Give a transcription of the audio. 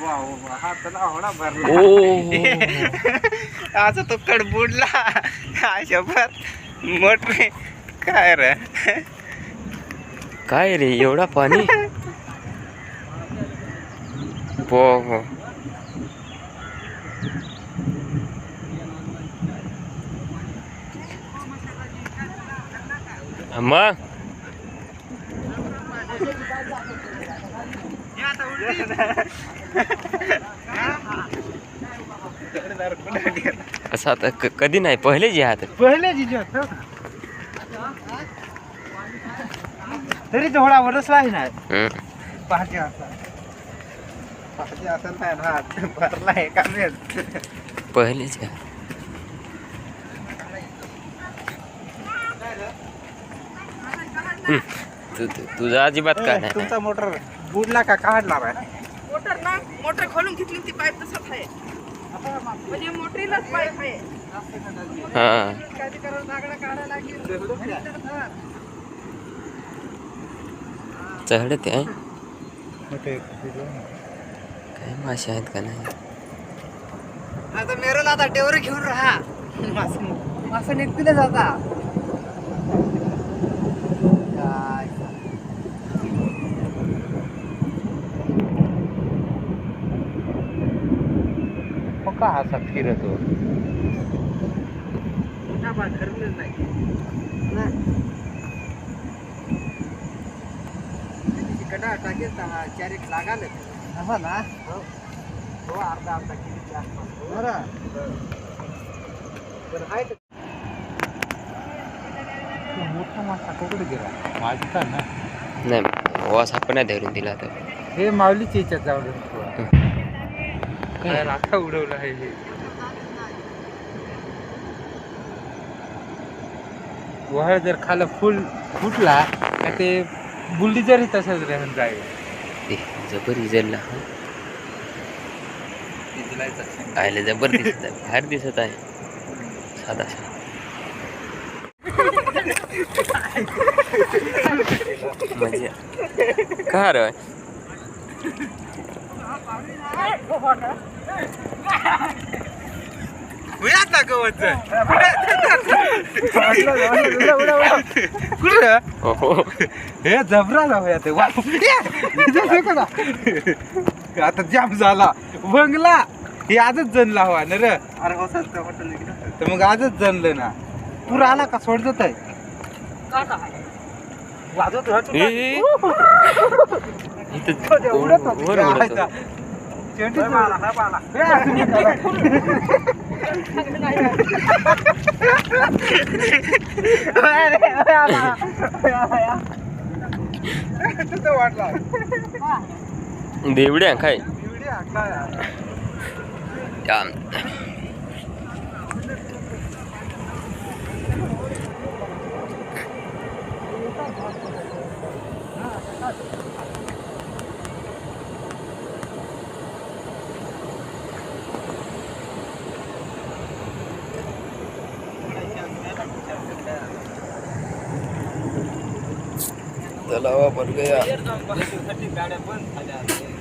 वा, वा हा आता तो कड बुडला मोठे काय रे? काय रे एवढा पाणी? हो हो. मग? असं आता कधी नाही पहिले जे आहात. पहिले जिजो तरी थोडा वरसला आहे ना. पहाटे असा पहाटे असा नाही ना हात भरला आहे का पहिले जे आहात. हम्म. तू तू- तुझा अजिबात काय नाही. तुमचा मोटर बुडला का? काढणार आहे मोटर ना मोटर खोलून घेतली ती पाईप तसाच आहे. म्हणजे मोटरीलाच पाईप आहे. हा. कधी करायला दागडा काढायला लागेल चढते आहे काय मासे आहेत का नाही? आता मेरोला आता डेवर घेऊन राहा. मासा निघतीलच आता. का असा फिरतो कडा टाकेल चार एक लागाल. हा ना? हो. अर्धा अर्धा किलोच्या आसपास. बरं. आहे. तो मोठा मासा कुठे गेला? माझी ना. नाही वास आपण नाही धरून दिला तर हे माऊलीच्या याच्यात जाऊन काय राखा उडवला आहे हे. वहळ जर खालं फुल फुटला तर ते बुलडी जरी तसंच राहून जाईल. ते जबर इजलला आयला जबर दिसत आहे बाहेर दिसत आहे. साधा. म्हणजे का रे कुठं हो हे जबरा जाऊया ते वा- आता जाम झाला बंगला हे आजच जनला हवा ना रे अरे हो तर मग आजच जनलं ना पूर आला का सोडत आहे वाजवत राहतो ए, ना. ए. इथं उडत वर होती. उडत आयता. शेवटी हे असं नाही करायचं. अरे, अरे, आला. तुझं वाटला देवड्या काय एवढी आकला यार. जाम. तलावा बन गया गाड्या झाल्या